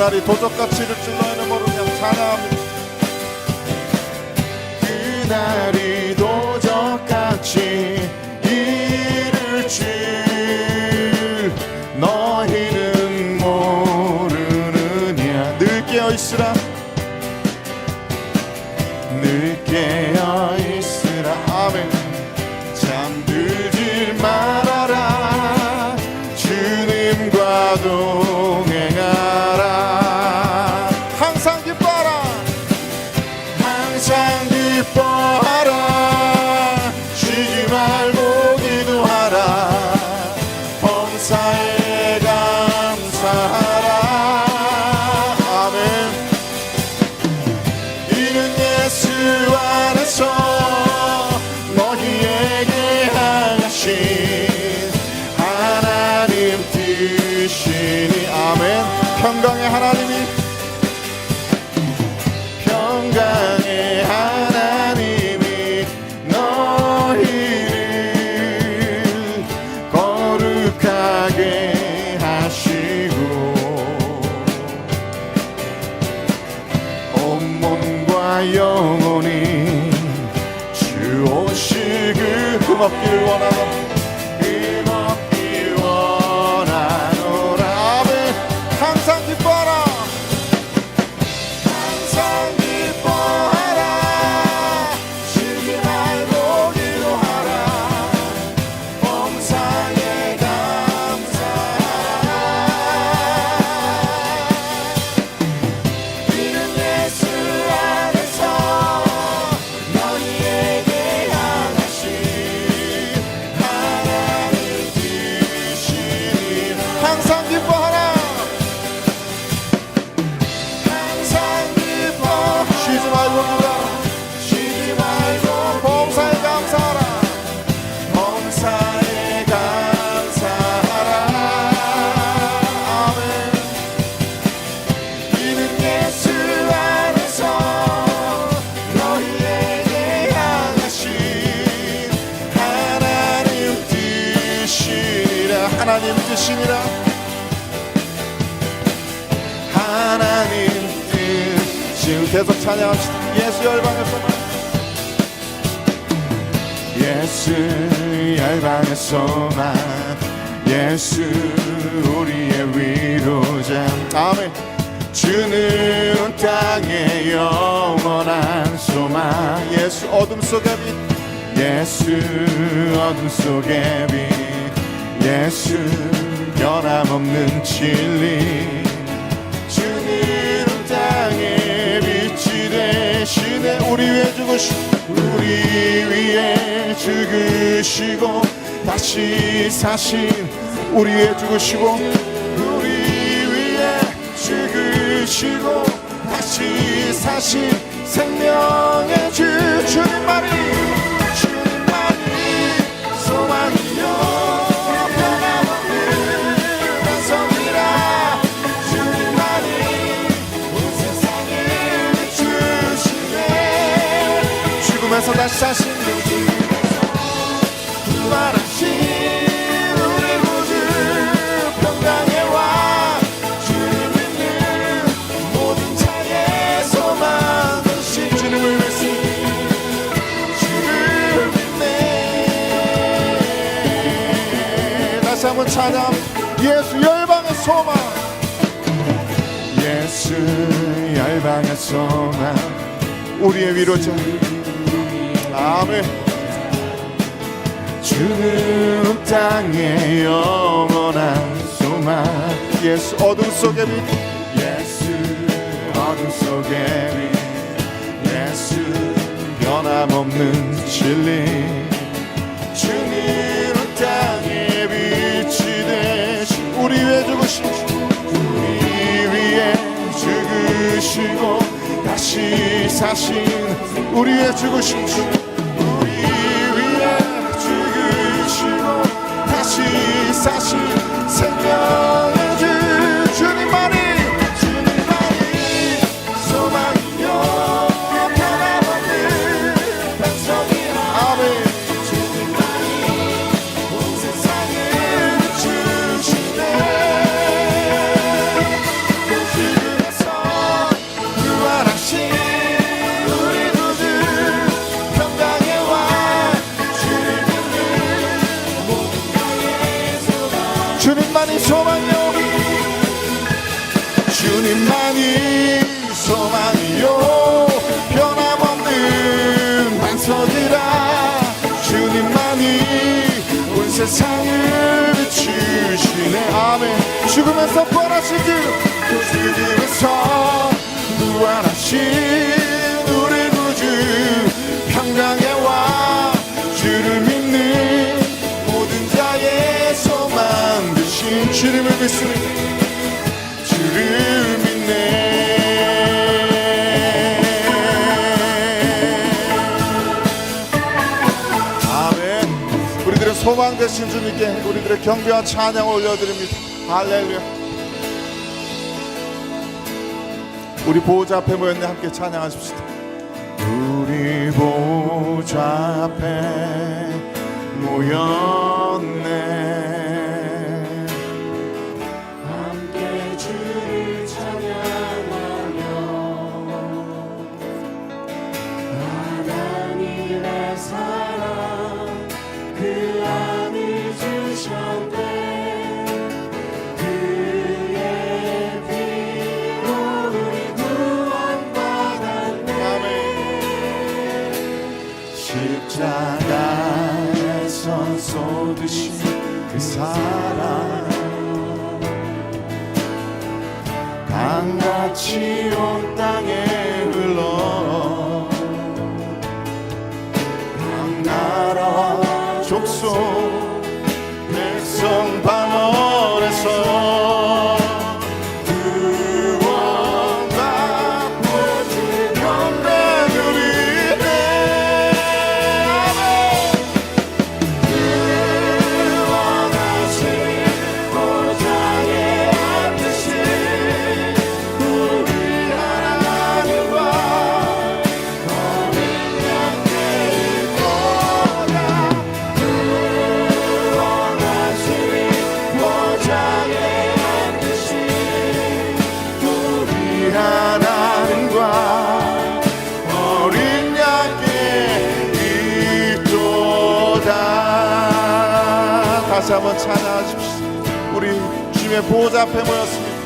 그날이 도적같이 이를 줄 너희는 모르냐 찬양합니다. 그날이 도적같이 이를 줄 너희는 모르느냐. 늘 깨어있으라. 늘 깨어있으라. 아멘. 잠들지 말아라. 주님과 동 하나님이 평강의 하나님이 너희를 거룩하게 하시고 온몸과 영혼이 주 오시그 흠없길 원하노 하나님 뜻이니라. 하나님 뜻. 지금 계속 찬양합시다. 예수 열방에서만 예수 열방에서만 예수 우리의 위로자. 아멘. 주는 땅의 영원한 소망. 예수 어둠 속의 빛. 예수 어둠 속의 빛 예수 변함없는 진리. 주는 땅의 빛이 되시네. 우리 위해 죽으시 우리 위해 죽으시고 다시 사신 우리 위해 죽으시고 우리 위해 죽으시고 다시 사신 생명의 주 다시 사신 부활하신 우리 구주 평강의 왕 주님 믿는 모든 소망 되신 주님을 위해서 주를 믿네. 다시 한번 찬양. 예수 열방의 소망. 예수 열방의 소망. 우리의 위로자 아멘. 주는 땅의 영원한 소망. 예수 어둠 속의 빛 예수 어둠 속의 빛 예수 변함없는 진리. 주님은 땅의 빛이 되신 우리 위해 죽으신 주 우리 위해 죽으시고 다시 사신 우리 위해 죽으신 주 사신 생명 죽으면서 부활하신 그 죽음에서 부활하신 우리 구주. 평강의 왕 주를 믿는 모든 자의 소망 되신 주님을 믿습니다. 주를 믿네. 소망 되신 주님께 우리들의 경배와 찬양을 올려드립니다 할렐루야. 우리 보호자 앞에 모였네. 함께 찬양하십시다. 우리 보호자 앞에 모였네 쏟으신 그 사랑. 강같이 온 땅에 흘러 각 나라와 족속 백성 방 다시 한번 찬양하십시오. 우리 주님의 보좌 앞에 모였습니다.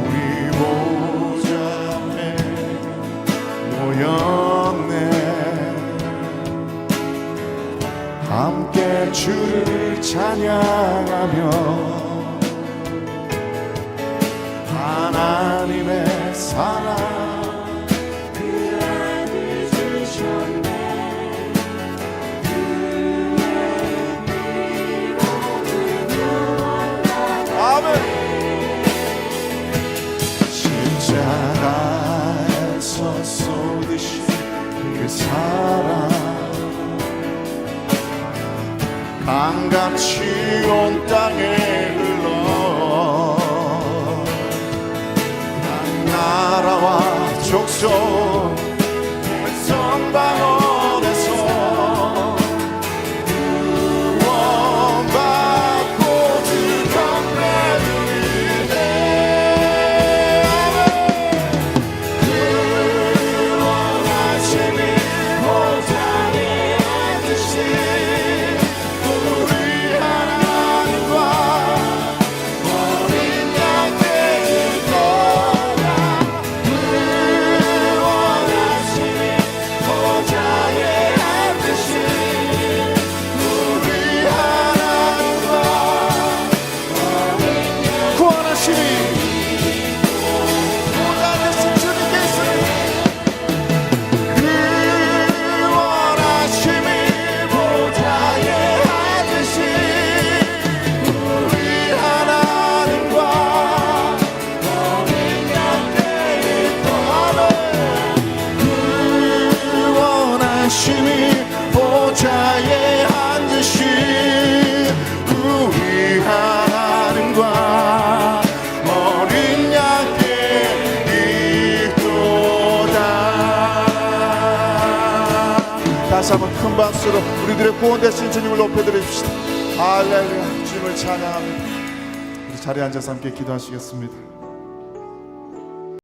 우리 보좌 앞에 모였네. 함께 주를 찬양하며 나 다시 한번 큰 박수로 우리들의 구원되신 주님을 높여드립시다. 할렐루야. 주님을 찬양합니다. 우리 자리에 앉아서 함께 기도하시겠습니다